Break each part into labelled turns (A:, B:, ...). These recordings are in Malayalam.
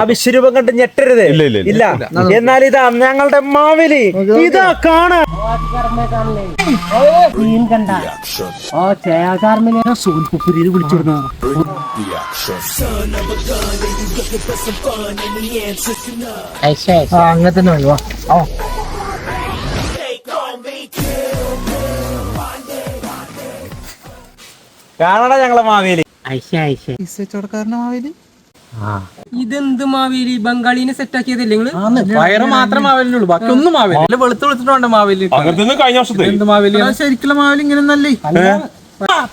A: ആ വിശ്വരൂപം കണ്ട് ഞെട്ടരുത്.
B: ഇല്ല,
A: എന്നാൽ ഇതാ ഞങ്ങളുടെ മാവിലി. ഇതാ കാണാം.
C: അങ്ങനെ തന്നെ മതി വാ ആ
A: കാണടാ ഞങ്ങളെ മാവേലി?
D: ഇതെന്ത് മാവേലി? ബംഗാളിനെ സെറ്റ് ആക്കിയതല്ലേ
C: പയറ് മാത്രം മാവേലിയുള്ളൂ ബാക്കി ഒന്നും മാവേലി വെളുത്ത് വെളുത്തിട്ടുണ്ട് മാവേലി
B: അങ്ങനത്തെ കഴിഞ്ഞ വർഷത്തെ.
C: എന്ത് മാവേലി ശരിക്കുള്ള മാവേലി ഇങ്ങനെ നല്ല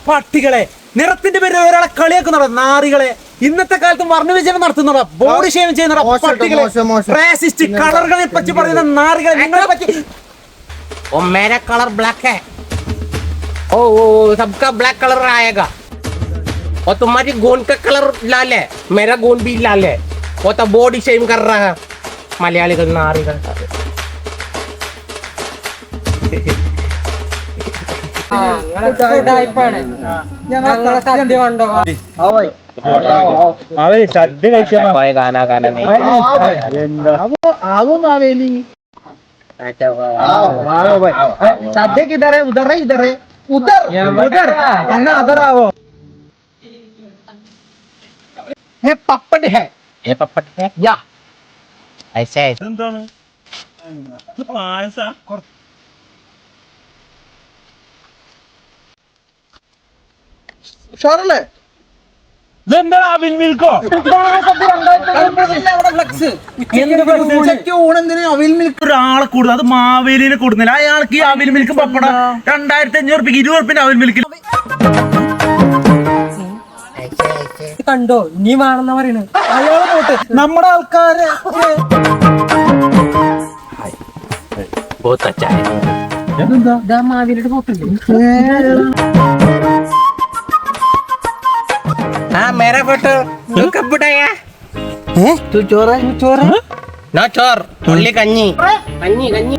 A: പട്ടികളെ നിറത്തിന്റെ പേര് ഒരാളെ കളിയാക്കുന്നുണ്ടോ നാറികളെ. ഇന്നത്തെ കാലത്ത് വർണവിചരണം നടത്തുന്നുണ്ടോ ബോഡി ഷേവിംഗ് ചെയ്യുന്നുണ്ടോ പട്ടികളെ. റേസിസ്റ്റ് കളറുകളെ പറ്റി പറയുന്ന നാറികളെ നിങ്ങളെ പറ്റി
D: ഒമ്മേരെ കളർ ബ്ലാക്ക് ഓ ഓ സബ്കാ ബ്ലാക്ക് കളർ ആയേക്കാം. और तुम्हारी गोंद का कलर लाल है मेरा गोंद भी लाल है वो तो बॉडी सेम कर रहा है मलयाली का नारी का सद्य किधर
C: है उधर है इधर है उधर उधर ना उधर आओ ഹേ പപ്പഡ് ഹേ
D: ഹേ പപ്പഡ് ഹേ
C: യാ
D: ഐ സേ
B: എന്താണ്? പായസ കുറച്ച്
C: ഉഷാറല്ലേ
B: ഇതെന്താ അവിൽ മിൽക്കോ.
A: ഒരാളെ കൂടുന്നത്. അത് മാവേലിനെ കൂടുന്നില്ല. അയാൾക്ക് ഈ അവിൽ മിൽക്ക് പപ്പട രണ്ടായിരത്തി അഞ്ഞൂറ് ഇരുപത് റുപ്പിന്റെ അവിൽ മിൽക്ക്
D: കണ്ടോ? നീ വേണമെന്നാ പറയണേ.
A: അയാളെ പോട്ടെ. നമ്മുടെ ആൾക്കാരെ
D: ആ മേരെ ഫോട്ടോ. കപ്പിട്ടായ
C: ചോറ്. ചോറ്?
D: ചോർ
B: ഉള്ളി കഞ്ഞി.
D: കഞ്ഞി
B: കഞ്ഞി.